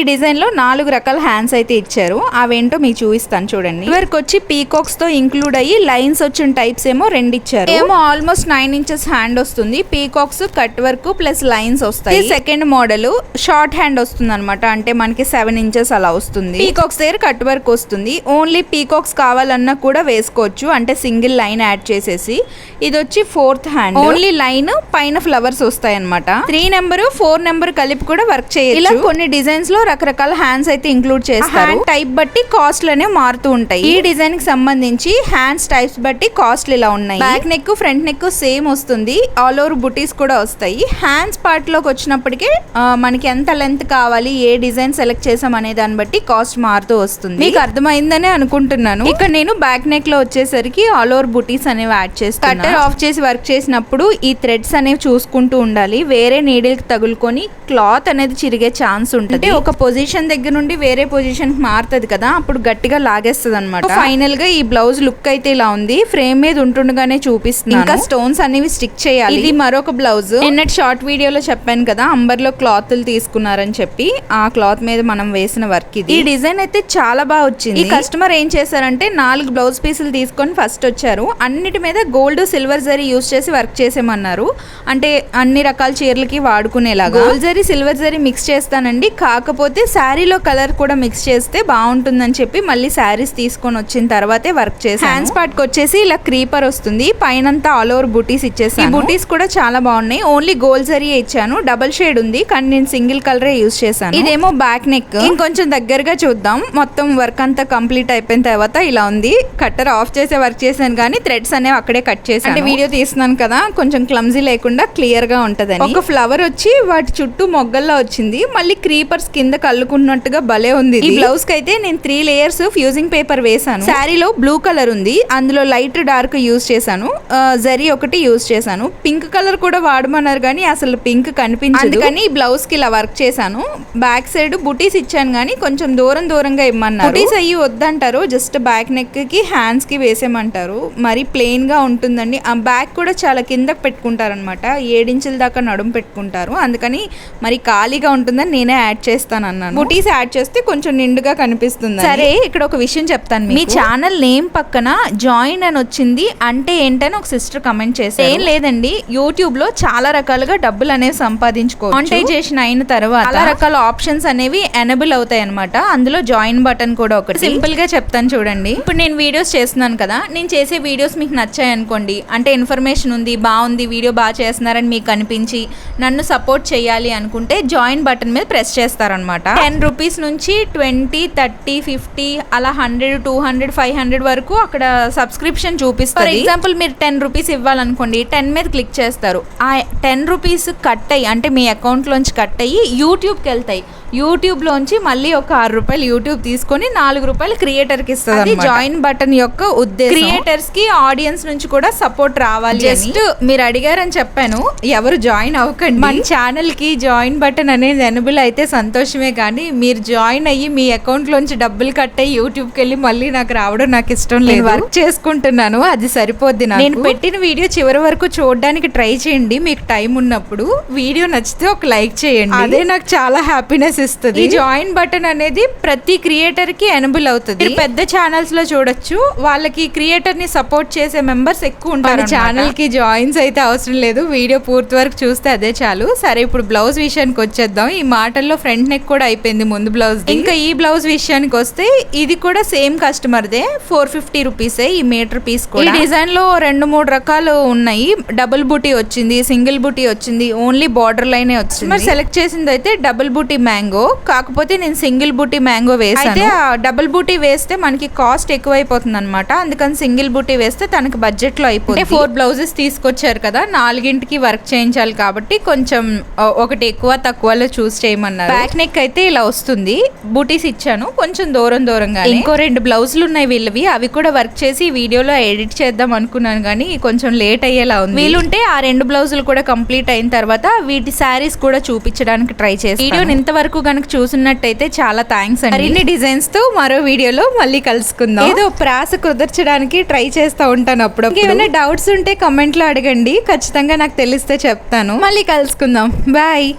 ఈ డిజైన్లో నాలుగు రకాల హ్యాండ్స్ అయితే ఇచ్చారు. అవేంటో మీకు చూపిస్తాను చూడండి. వర్క్ వచ్చి పీకాక్స్తో ఇంక్లూడ్ అయ్యి లైన్స్ వచ్చిన టైప్స్ ఏమో రెండు ఇచ్చారు. ఏమో ఆల్మోస్ట్ నైన్ ఇంచెస్ హ్యాండ్ వస్తుంది. Peacocks cut work plus lines వస్తాయి. Second model. షార్ట్ హ్యాండ్ వస్తుంది అనమాట అంటే మనకి సెవెన్ ఇంచెస్ అలా వస్తుంది. పీకాక్స్ దగ్గర కట్ వర్క్ వస్తుంది. ఓన్లీ పీకాక్స్ కావాలన్నా కూడా వేసుకోవచ్చు. అంటే సింగిల్ లైన్ యాడ్ చేసేసి. ఇది వచ్చి ఫోర్త్ హ్యాండ్. ఓన్లీ లైన్ పైన ఫ్లవర్స్ వస్తాయి అనమాట త్రీ నెంబర్ ఫోర్ నెంబర్ కలిపి కూడా వర్క్ చేయాలి ఇలా కొన్ని డిజైన్స్లో రకరకాల హ్యాండ్స్ అయితే ఇంక్లూడ్ చేస్తారు. టైప్ బట్టి కాస్ట్ అనేవి మారుతూ ఉంటాయి. ఈ డిజైన్కి సంబంధించి హ్యాండ్స్ టైప్స్ బట్టి కాస్ట్లు ఇలా ఉన్నాయి. Back neck front neck same వస్తుంది. ఆల్ ఓవర్ బుటీస్ కూడా వస్తాయి. హ్యాండ్స్ పార్ట్లోకి వచ్చినప్పటికీ మనకి ఎంత లెంత్ కావాలి ఏ డిజైన్ సెలెక్ట్ చేసాం అనే దాన్ని బట్టి కాస్ట్ మారుతూ వస్తుంది. మీకు అర్థమైందనే అనుకుంటున్నాను. ఇక్కడ నేను బ్యాక్ నెక్లో వచ్చేసరికి ఆల్ ఓవర్ బుటీస్ అనేవి యాడ్ చేస్తాను కట్టర్ ఆఫ్ చేసి వర్క్ చేసినప్పుడు ఈ థ్రెడ్స్ అనేవి చూసుకుంటూ ఉండాలి. వేరే నీడిల్కి తగులుకొని క్లాత్ అనేది చిరిగే ఛాన్స్ ఉంటుంది. ఒక పొజిషన్ దగ్గర నుండి వేరే పొజిషన్కి మారుతుంది కదా అప్పుడు గట్టిగా లాగేస్తుంది అనమాట ఫైనల్గా ఈ బ్లౌజ్ లుక్ అయితే ఇలా ఉంది. ఫ్రేమ్ మీద ఉంటుండగానే చూపిస్తుంది ఇంకా స్టోన్స్ అనేవి స్టిక్ చేయాలి. ఇది మరొక బ్లౌజ్. నిన్నటి షార్ట్ వీడియోలో చెప్పాను కదా అంబర్లో క్లాత్ తీసుకున్నారని చెప్పి ఆ క్లాత్ మీద మనం వేసిన వర్క్ ఇది. ఈ డిజైన్ అయితే చాలా బాగా వచ్చింది. ఈ కస్టమర్ ఏం చేశారంటే నాలుగు బ్లౌజ్ పీసులు తీసుకొని ఫస్ట్ వచ్చారు. అన్నిటి మీద గోల్డ్ సిల్వర్ జరీ యూస్ చేసి వర్క్ చేసేమన్నారు. అంటే అన్ని రకాల చీరలకి వాడుకునేలాగా. Gold zari silver zari mix చేస్తానండి. కాకపోతే శారీలో కలర్ కూడా మిక్స్ చేస్తే బాగుంటుందని చెప్పి మళ్ళీ శారీస్ తీసుకొని వచ్చిన తర్వాతే వర్క్ చేసి హ్యాండ్స్ పార్ట్కి వచ్చేసి ఇలా క్రీపర్ వస్తుంది. పైనంతా ఆల్ ఓవర్ బుటీస్ ఇచ్చేసి బుటీస్ కూడా చాలా బాగున్నాయి. ఓన్లీ గోల్డ్ జరీ ఇచ్చాను. డబల్ షేడ్ ఉంది. కానీ నేను సింగిల్ కలరే యూస్ చేశాను. ఇదేమో బ్యాక్ నెక్ ఇంకొంచెం దగ్గరగా చూద్దాం. మొత్తం వర్క్ అంతా కంప్లీట్ అయిపోయిన తర్వాత ఇలా ఉంది. కట్టర్ ఆఫ్ చేసే వర్క్ చేశాను కానీ థ్రెడ్స్ అనేవి అక్కడే కట్ చేశాను. అంటే వీడియో తీస్తున్నాను కదా కొంచెం క్లమ్జీ లేకుండా క్లియర్గా ఉంటదని. ఒక ఫ్లవర్ వచ్చి వాటి చుట్టూ మొగ్గల్లో వచ్చింది. మళ్ళీ క్రీపర్స్ కింద కల్లుకున్నట్టుగా భలే ఉంది ఈ బ్లౌజ్కి అయితే నేను త్రీ లేయర్స్ ఫ్యూజింగ్ పేపర్ వేసాను శారీలో బ్లూ కలర్ ఉంది. అందులో లైట్ డార్క్ యూస్ చేశాను. జరీ ఒకటి యూస్ చేశాను. పింక్ కలర్ కూడా వాడమన్నారు కానీ అసలు పింక్ కనిపించదు. అందుకని ఈ బ్లౌజ్కి ఇలా వర్క్ చేశాను. బ్యాక్ సైడ్ బుటీస్ ఇచ్చాను కానీ కొంచెం దూరం దూరంగా ఇమ్మన్నారు. బుటీస్ అయ్యి వద్దంటారు. జస్ట్ బ్యాక్ నెక్కి హ్యాండ్స్కి వేసేయమంటారు. మరి ప్లెయిన్గా ఉంటుందండి. ఆ బ్యాక్ కూడా చాలా కిందకి పెట్టుకుంటారు అనమాట ఏడించుల దాకా నడుము పెట్టుకుంటారు. అందుకని మరి ఖాళీగా ఉంటుందని నేనే యాడ్ చేస్తాను అన్నాను. బుటీస్ యాడ్ చేస్తే కొంచెం నిండుగా కనిపిస్తుంది సరే ఇక్కడ ఒక విషయం చెప్తాను. మీ ఛానల్ నేమ్ పక్కన జాయిన్ అని వచ్చింది. అంటే ఏంటని ఒక సిస్టర్ కమెంట్ చేసి ఏం లేదండి. యూట్యూబ్లో చాలా రకాలుగా డబ్బులు అనేవి సంపాదించుకోవచ్చు. మానిటైజేషన్ అయిన తర్వాత చాలా రకాల ఆప్షన్స్ అనేవి ఎనబుల్ అవుతాయి అనమాట అందులో జాయిన్ బటన్ కూడా ఒకటి. సింపుల్గా చెప్తాను చూడండి. ఇప్పుడు నేను వీడియోస్ చేస్తున్నాను కదా. నేను చేసే వీడియోస్ మీకు నచ్చాయి అనుకోండి. అంటే ఇన్ఫర్మేషన్ ఉంది బాగుంది వీడియో బాగా చేస్తున్నారని మీకు అనిపించి నన్ను సపోర్ట్ చేయాలి అనుకుంటే జాయిన్ బటన్ మీద ప్రెస్ చేస్తారనమాట టెన్ రూపీస్ నుంచి ట్వంటీ థర్టీ ఫిఫ్టీ అలా hundred two hundred five hundred వరకు అక్కడ సబ్స్క్రిప్షన్ చూపిస్తారు ఫర్ ఎగ్జాంపుల్ మీరు టెన్ రూపీస్ ఇవ్వాలనుకోండి టెన్ మీద క్లిక్ చేస్తారు. ఆ టెన్ రూపీస్ కట్ అయ్యి అంటే మీ అకౌంట్ లోంచి కట్ అయ్యి యూట్యూబ్కి వెళ్తాయి. యూట్యూబ్ లోంచి మళ్ళీ ఒక ఆరు రూపాయలు యూట్యూబ్ తీసుకొని నాలుగు రూపాయలు క్రియేటర్కి ఇస్తుంది అది జాయిన్ బటన్ యొక్క ఉద్దేశం. క్రియేటర్స్కి ఆడియన్స్ నుంచి కూడా సపోర్ట్ రావాలి జస్ట్ మీరు అడిగారని చెప్పాను ఎవరు జాయిన్ అవ్వకండి. మన ఛానల్కి జాయిన్ బటన్ అనేది ఎనబుల్ అయితే సంతోషమే కానీ మీరు జాయిన్ అయ్యి మీ అకౌంట్ లోంచి డబ్బులు కట్ అయ్యి యూట్యూబ్కి వెళ్ళి మళ్ళీ నాకు రావడం నాకు ఇష్టం లేదు. వర్క్ చేసుకుంటున్నాను అది సరిపోద్ది. నేను పెట్టిన వీడియో చివరి వరకు చూడడానికి ట్రై చేయండి మీకు టైం ఉన్నప్పుడు. వీడియో నచ్చితే ఒక లైక్ చేయండి. అదే నాకు చాలా హ్యాపీనెస్ ఇస్తుంది ఈ జాయిన్ బటన్ అనేది ప్రతి క్రియేటర్కి ఎనబుల్ అవుతుంది. పెద్ద ఛానల్స్లో చూడొచ్చు. వాళ్ళకి క్రియేటర్ని సపోర్ట్ చేసే మెంబర్స్ ఎక్కువ ఉంటారు ఛానల్కి జాయిన్స్ అయితే అవసరం లేదు. వీడియో పూర్తి వరకు చూస్తే అదే చాలు. సరే ఇప్పుడు బ్లౌజ్ విషయానికి వచ్చేద్దాం. ఈ మాటల్లో ఫ్రంట్ నెక్ కూడా అయిపోయింది ముందు బ్లౌజ్ ఇంకా ఈ బ్లౌజ్ విషయానికి వస్తే ఇది కూడా సేమ్ కస్టమర్ దే. ఫోర్ ఫిఫ్టీ రూపీసే ఈ మీటర్ పీస్ కూడా. ఈ డిజైన్లో రెండు మూడు రకాలు ఉన్నాయి. డబుల్ బూటీ వచ్చింది సింగిల్ బూటీ వచ్చింది ఓన్లీ బార్డర్ లైనే వచ్చింది. మరి సెలెక్ట్ చేసింది అయితే డబుల్ బూటీ మ్యాంగో కాకపోతే నేను సింగిల్ బూటీ మ్యాంగో వేసాను. అయితే డబుల్ బూటీ వేస్తే మనకి కాస్ట్ ఎక్కువైపోతుంది అనమాట అందుకని సింగిల్ బూటీ వేస్తే తనకి బడ్జెట్లో అయిపోతుంది ఫోర్ బ్లౌజెస్ తీసుకొచ్చారు కదా నాలుగింటికి వర్క్ చేయించాలి కాబట్టి కొంచెం ఒకటి ఎక్కువ తక్కువలో చూస్ చేయమన్నారు. బ్యాక్ నెక్ అయితే ఇలా వస్తుంది. బూటీస్ ఇచ్చాను. కొంచెం దూరం దూరంగా ఇంకో రెండు బ్లౌజులు ఉన్నాయి వీళ్ళవి. అవి కూడా వర్క్ చేసి వీడియోలో ఎడిట్ చేద్దాం అనుకున్నాను కానీ కొంచెం లేట్ అయ్యేలా ఉంది. వీలుంటే ఆ రెండు బ్లౌజులు కూడా కంప్లీట్ అయిన తర్వాత వీటి శారీస్ కూడా చూపించడానికి ట్రై చేసి వీడియోని ఇంతవరకు కనుక చూసున్నట్టయితే చాలా థ్యాంక్స్ అండి. మరిన్ని డిజైన్స్తో మరో వీడియోలో మళ్ళీ కలుసుకుందాం. ఏదో ప్రాస కుదర్చడానికి ట్రై చేస్తా ఉంటాను అప్పుడు ఏమైనా డౌట్స్ ఉంటే కమెంట్లో అడగండి. ఖచ్చితంగా నాకు తెలిస్తే చెప్తాను. మళ్ళీ కలుసుకుందాం. బాయ్